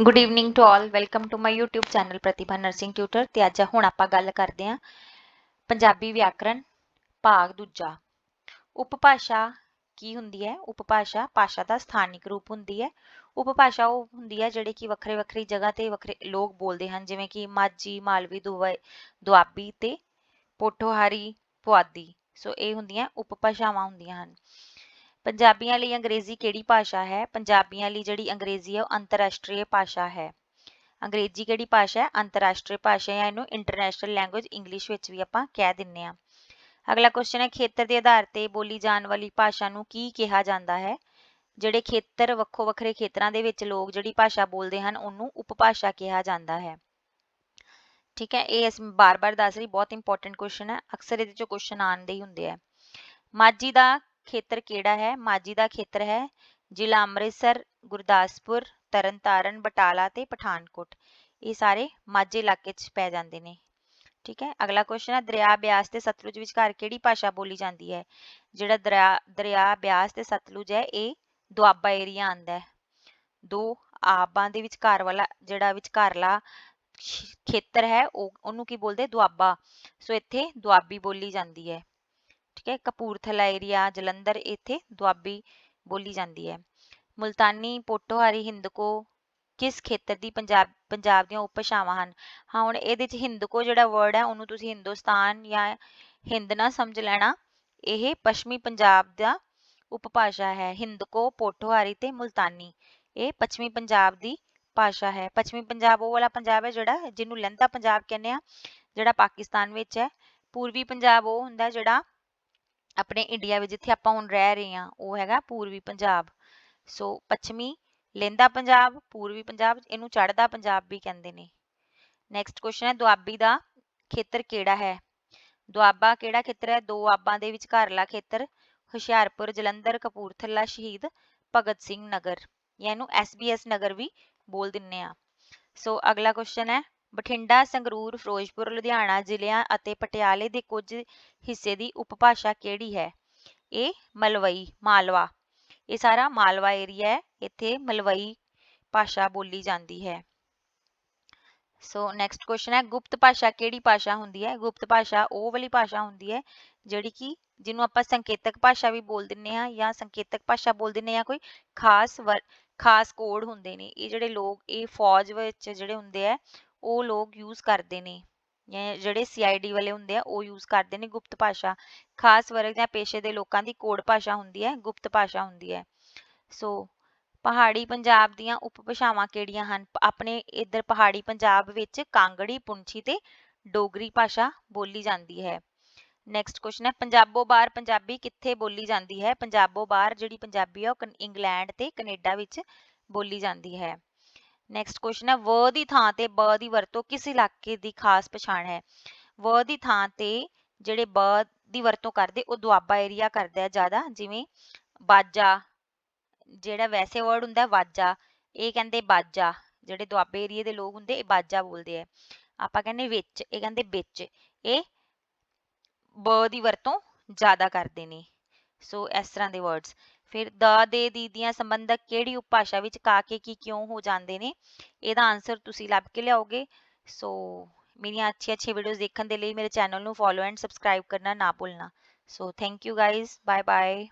Good evening to all welcome to my YouTube channel Pratibha nursing tutor ਤੇ ਅੱਜ ਹੁਣ ਆਪਾਂ ਗੱਲ ਕਰਦੇ ਹਾਂ ਪੰਜਾਬੀ ਵਿਆਕਰਣ, ਭਾਗ ਦੂਜਾ। ਉਪਭਾਸ਼ਾ ਕੀ ਹੁੰਦੀ ਹੈ? ਉਪਭਾਸ਼ਾ ਭਾਸ਼ਾ ਦਾ ਸਥਾਨਿਕ ਰੂਪ ਹੁੰਦੀ ਹੈ। ਉਪਭਾਸ਼ਾ ਉਹ ਹੁੰਦੀ ਹੈ ਜਿਹੜੇ ਕਿ ਵੱਖਰੇ ਵੱਖਰੀ ਜਗ੍ਹਾ ਤੇ ਵੱਖਰੇ ਲੋਕ ਬੋਲਦੇ ਹਨ, ਜਿਵੇਂ ਕਿ ਮਾਝੀ, ਮਾਲਵੀ ਦੁਆਬੀ ਦੁਆਬੀ ਤੇ ਪੋਠੋਹਾਰੀ, ਪੁਆਧੀ। ਸੋ ਇਹ ਹੁੰਦੀਆਂ ਉਪਭਾਸ਼ਾਵਾਂ ਹੁੰਦੀਆਂ ਹਨ। ਪੰਜਾਬੀਆਂ ਲਈ ਅੰਗਰੇਜ਼ੀ ਕਿਹੜੀ ਭਾਸ਼ਾ ਹੈ? ਪੰਜਾਬੀਆਂ ਲਈ ਜਿਹੜੀ ਅੰਗਰੇਜ਼ੀ ਹੈ, ਉਹ ਅੰਤਰਰਾਸ਼ਟਰੀ ਭਾਸ਼ਾ ਹੈ। ਅੰਗਰੇਜ਼ੀ ਕਿਹੜੀ ਭਾਸ਼ਾ ਹੈ? ਅੰਤਰਰਾਸ਼ਟਰੀ ਭਾਸ਼ਾ ਹੈ ਇਹਨੂੰ ਇੰਟਰਨੈਸ਼ਨਲ ਲੈਂਗੁਏਜ ਇੰਗਲਿਸ਼ ਵਿੱਚ ਵੀ ਆਪਾਂ ਕਹਿ ਦਿੰਨੇ ਆ। ਅਗਲਾ ਕੁਐਸਚਨ ਹੈ, ਖੇਤਰ ਦੇ ਆਧਾਰ ਤੇ ਬੋਲੀ ਜਾਣ ਵਾਲੀ ਭਾਸ਼ਾ ਨੂੰ ਕੀ ਕਿਹਾ ਜਾਂਦਾ ਹੈ? ਜਿਹੜੇ ਖੇਤਰ ਵੱਖੋ ਵੱਖਰੇ ਖੇਤਰਾਂ ਦੇ ਵਿੱਚ ਲੋਕ ਜਿਹੜੀ ਭਾਸ਼ਾ ਬੋਲਦੇ ਹਨ, ਉਹਨੂੰ ਉਪਭਾਸ਼ਾ ਕਿਹਾ ਜਾਂਦਾ ਹੈ। ਠੀਕ ਹੈ, ਇਹ ਅਸੀਂ ਬਾਰ-ਬਾਰ ਦੱਸ ਰਹੀ ਬਹੁਤ ਇੰਪੋਰਟੈਂਟ ਕੁਐਸਚਨ ਹੈ। ਅਕਸਰ ਇਹਦੇ ਚੋਂ ਕੁਐਸਚਨ ਆਉਂਦੇ ਹੀ ਹੁੰਦੇ ਆ ਮਾਝੀ ਦਾ ਖੇਤਰ ਕਿਹੜਾ ਹੈ? ਮਾਝੀ ਦਾ ਖੇਤਰ ਹੈ। ਜ਼ਿਲ੍ਹਾ ਅੰਮ੍ਰਿਤਸਰ, ਗੁਰਦਾਸਪੁਰ, ਤਰਨਤਾਰਨ, ਬਟਾਲਾ ਤੇ ਪਠਾਨਕੋਟ। ਇਹ ਸਾਰੇ ਮਾਝੇ ਇਲਾਕੇ 'ਚ ਪੈ ਜਾਂਦੇ ਨੇ। ਠੀਕ ਹੈ? ਅਗਲਾ ਕੁਐਸਚਨ ਹੈ, ਦਰਿਆ ਬਿਆਸ ਤੇ ਸਤਲੁਜ ਵਿਚਕਾਰ ਕਿਹੜੀ ਭਾਸ਼ਾ ਬੋਲੀ ਜਾਂਦੀ ਹੈ? ਜਿਹੜਾ ਦਰਿਆ ਦਰਿਆ ਬਿਆਸ ਤੇ ਸਤਲੁਜ ਹੈ, ਇਹ ਦੁਆਬਾ ਏਰੀਆ ਆਂਦਾ ਹੈ। ਦੋ ਆਬਾਂ ਦੇ ਵਿਚਕਾਰ ਵਾਲਾ, ਜਿਹੜਾ ਵਿਚਕਾਰਲਾ ਖੇਤਰ ਹੈ, ਉਹ, ਉਹਨੂੰ ਕੀ ਬੋਲਦੇ? ਦੁਆਬਾ। ਸੋ ਇੱਥੇ ਦੁਆਬੀ ਬੋਲੀ ਜਾਂਦੀ ਹੈ। ਠੀਕ ਹੈ ਕਪੂਰਥਲਾ ਏਰੀਆ ਜਲੰਧਰ ਇੱਥੇ ਦੁਆਬੀ ਬੋਲੀ ਜਾਂਦੀ ਹੈ। ਮੁਲਤਾਨੀ ਪੋਟੋਹਾਰੀ ਹਿੰਦਕੋ ਕਿਸ ਖੇਤਰ ਦੀ ਪੰਜਾਬ ਪੰਜਾਬ ਦੀਆਂ ਉਪਭਾਸ਼ਾਵਾਂ ਹਨ? ਹਾਂ, ਹੁਣ ਇਹਦੇ ਚ ਹਿੰਦਕੋ ਜਿਹੜਾ ਵਰਡ ਹੈ, ਉਹਨੂੰ ਤੁਸੀਂ ਹਿੰਦੁਸਤਾਨ ਜਾਂ ਹਿੰਦ ਨਾ ਸਮਝ ਲੈਣਾ। ਇਹ ਪੱਛਮੀ ਪੰਜਾਬ ਦਾ ਉਪਭਾਸ਼ਾ ਹੈ। ਹਿੰਦਕੋ ਪੋਠੋਹਾਰੀ ਤੇ ਮੁਲਤਾਨੀ। ਇਹ ਪੱਛਮੀ ਪੰਜਾਬ ਦੀ ਭਾਸ਼ਾ ਹੈ। ਪੱਛਮੀ ਪੰਜਾਬ ਉਹ ਵਾਲਾ ਪੰਜਾਬ ਹੈ ਜਿਹੜਾ ਜਿਹਨੂੰ ਲਹਿੰਦਾ ਪੰਜਾਬ ਕਹਿੰਦੇ ਆ, ਜਿਹੜਾ ਪਾਕਿਸਤਾਨ ਵਿੱਚ ਹੈ। ਪੂਰਬੀ ਪੰਜਾਬ ਉਹ ਹੁੰਦਾ ਜਿਹੜਾ ਆਪਣੇ ਇੰਡੀਆ ਵਿੱਚ ਜਿੱਥੇ ਆਪਾਂ ਹੁਣ ਰਹਿ ਰਹੇ ਹਾਂ, ਉਹ ਹੈਗਾ ਪੂਰਬੀ ਪੰਜਾਬ। ਸੋ ਪੱਛਮੀ ਲਹਿੰਦਾ ਪੰਜਾਬ, ਪੂਰਬੀ ਪੰਜਾਬ, ਇਹਨੂੰ ਚੜ੍ਹਦਾ ਪੰਜਾਬ ਵੀ ਕਹਿੰਦੇ ਨੇ। ਨੈਕਸਟ ਕੁਐਸਚਨ ਹੈ, ਦੁਆਬੀ ਦਾ ਖੇਤਰ ਕਿਹੜਾ ਹੈ? ਦੁਆਬਾ ਕਿਹੜਾ ਖੇਤਰ ਹੈ? ਦੋ ਆਬਾਂ ਦੇ ਵਿਚਕਾਰਲਾ ਖੇਤਰ, ਹੁਸ਼ਿਆਰਪੁਰ, ਜਲੰਧਰ, ਕਪੂਰਥਲਾ ਸ਼ਹੀਦ ਭਗਤ ਸਿੰਘ ਨਗਰ। ਜਾਂ ਇਹਨੂੰ ਐਸਬੀਐਸ ਨਗਰ ਵੀ ਬੋਲ ਦਿੰਨੇ ਆ ਸੋ ਅਗਲਾ ਕੁਐਸਚਨ ਹੈ ਬਠਿੰਡਾ, ਸੰਗਰੂਰ, ਫਿਰੋਜ਼ਪੁਰ, ਲੁਧਿਆਣਾ ਜ਼ਿਲ੍ਹਿਆਂ ਅਤੇ ਪਟਿਆਲੇ ਦੇ ਕੁਝ ਹਿੱਸੇ ਦੀ ਉਪਭਾਸ਼ਾ ਕਿਹੜੀ ਹੈ? ਇਹ ਮਲਵਈ, ਮਾਲਵਾ। ਇਹ ਸਾਰਾ ਮਾਲਵਾ ਏਰੀਆ ਹੈ, ਇੱਥੇ ਮਲਵਈ ਭਾਸ਼ਾ ਬੋਲੀ ਜਾਂਦੀ ਹੈ। ਸੋ ਨੈਕਸਟ ਕੁਐਸਚਨ ਹੈ, ਗੁਪਤ ਭਾਸ਼ਾ ਕਿਹੜੀ ਭਾਸ਼ਾ ਹੁੰਦੀ ਹੈ? ਗੁਪਤ ਭਾਸ਼ਾ ਉਹ ਵਾਲੀ ਭਾਸ਼ਾ ਹੁੰਦੀ ਹੈ, ਜਿਹੜੀ ਕਿ ਜਿਹਨੂੰ ਆਪਾਂ ਸੰਕੇਤਕ ਭਾਸ਼ਾ ਵੀ ਬੋਲ ਦਿੰਨੇ ਆ ਜਾਂ ਸੰਕੇਤਕ ਭਾਸ਼ਾ ਬੋਲ ਦਿੰਨੇ ਆ ਕੋਈ ਖਾਸ ਖਾਸ ਕੋਡ ਹੁੰਦੇ ਨੇ। ਇਹ ਜਿਹੜੇ ਲੋਕ, ਇਹ ਫੌਜ ਵਿੱਚ ਜਿਹੜੇ ਹੁੰਦੇ ਆ ਉਹ ਲੋਕ ਯੂਜ਼ ਕਰਦੇ ਨੇ, ਜਾਂ ਜਿਹੜੇ ਸੀਆਈਡੀ ਵਾਲੇ ਹੁੰਦੇ ਆ, ਉਹ ਯੂਜ਼ ਕਰਦੇ ਨੇ ਗੁਪਤ ਭਾਸ਼ਾ, ਖਾਸ ਵਰਗ ਜਾਂ ਪੇਸ਼ੇ ਦੇ ਲੋਕਾਂ ਦੀ ਕੋਡ ਭਾਸ਼ਾ ਹੁੰਦੀ ਹੈ, ਗੁਪਤ ਭਾਸ਼ਾ ਹੁੰਦੀ ਹੈ। ਸੋ ਪਹਾੜੀ ਪੰਜਾਬ ਦੀਆਂ ਉਪਭਾਸ਼ਾਵਾਂ ਕਿਹੜੀਆਂ ਹਨ? ਆਪਣੇ ਇੱਧਰ ਪਹਾੜੀ ਪੰਜਾਬ ਵਿੱਚ ਕਾਂਗੜੀ, ਪੁੰਛੀ ਤੇ ਡੋਗਰੀ ਭਾਸ਼ਾ ਬੋਲੀ ਜਾਂਦੀ ਹੈ। ਨੈਕਸਟ ਕੁਐਸਚਨ ਹੈ, ਪੰਜਾਬੋ ਬਾਹਰ ਪੰਜਾਬੀ ਕਿੱਥੇ ਬੋਲੀ ਜਾਂਦੀ ਹੈ? ਪੰਜਾਬੋ ਬਾਹਰ ਜਿਹੜੀ ਪੰਜਾਬੀ ਆ ਉਹ ਇੰਗਲੈਂਡ ਤੇ ਕੈਨੇਡਾ ਵਿੱਚ ਬੋਲੀ ਜਾਂਦੀ ਹੈ। ਨੈਕਸਟ ਕੁਐਸਚਨ ਹੈ, ਵ ਦੀ ਥਾਂ ਤੇ ਬ ਦੀ ਵਰਤੋਂ ਕਿਸ ਇਲਾਕੇ ਦੀ ਖਾਸ ਪਛਾਣ ਹੈ? ਵ ਦੀ ਥਾਂ ਤੇ ਜਿਹੜੇ ਬ ਦੀ ਵਰਤੋਂ ਕਰਦੇ, ਉਹ ਦੁਆਬਾ ਏਰੀਆ ਕਰਦਾ ਹੈ ਜ਼ਿਆਦਾ, ਜਿਵੇਂ ਬਾਜਾ, ਜਿਹੜਾ ਵੈਸੇ ਵਰਡ ਹੁੰਦਾ ਵਾਜਾ ਇਹ ਕਹਿੰਦੇ ਬਾਜਾ, ਜਿਹੜੇ ਦੁਆਬੇ ਏਰੀਏ ਦੇ ਲੋਕ ਹੁੰਦੇ, ਇਹ ਬਾਜਾ ਬੋਲਦੇ ਆ ਆਪਾਂ ਕਹਿੰਦੇ ਵਿੱਚ, ਇਹ ਕਹਿੰਦੇ ਵਿੱਚ, ਇਹ ਬ ਦੀ ਵਰਤੋਂ ਜ਼ਿਆਦਾ ਕਰਦੇ ਨੇ। ਸੋ ਇਸ ਤਰ੍ਹਾਂ ਦੇ ਵਰਡਸ ਫਿਰ ਦ, ਦੇ, ਦੀ ਦੀਆਂ ਸੰਬੰਧਕ ਕਿਹੜੀ ਉਪਭਾਸ਼ਾ ਵਿੱਚ ਕਾਕੇ ਕੀ ਕਿਉਂ ਹੋ ਜਾਂਦੇ ਨੇ? ਇਹਦਾ ਆਨਸਰ ਤੁਸੀਂ ਲੱਭ ਕੇ ਲਿਆਓਗੇ। ਸੋ ਮੇਰੀਆਂ ਅੱਛੀ ਅੱਛੀ ਵੀਡੀਓਜ਼ ਦੇਖਣ ਦੇ ਲਈ ਮੇਰੇ ਚੈਨਲ ਨੂੰ ਫੋਲੋ ਐਂਡ ਸਬਸਕ੍ਰਾਈਬ ਕਰਨਾ ਨਾ ਭੁੱਲਣਾ। So thank you guys bye bye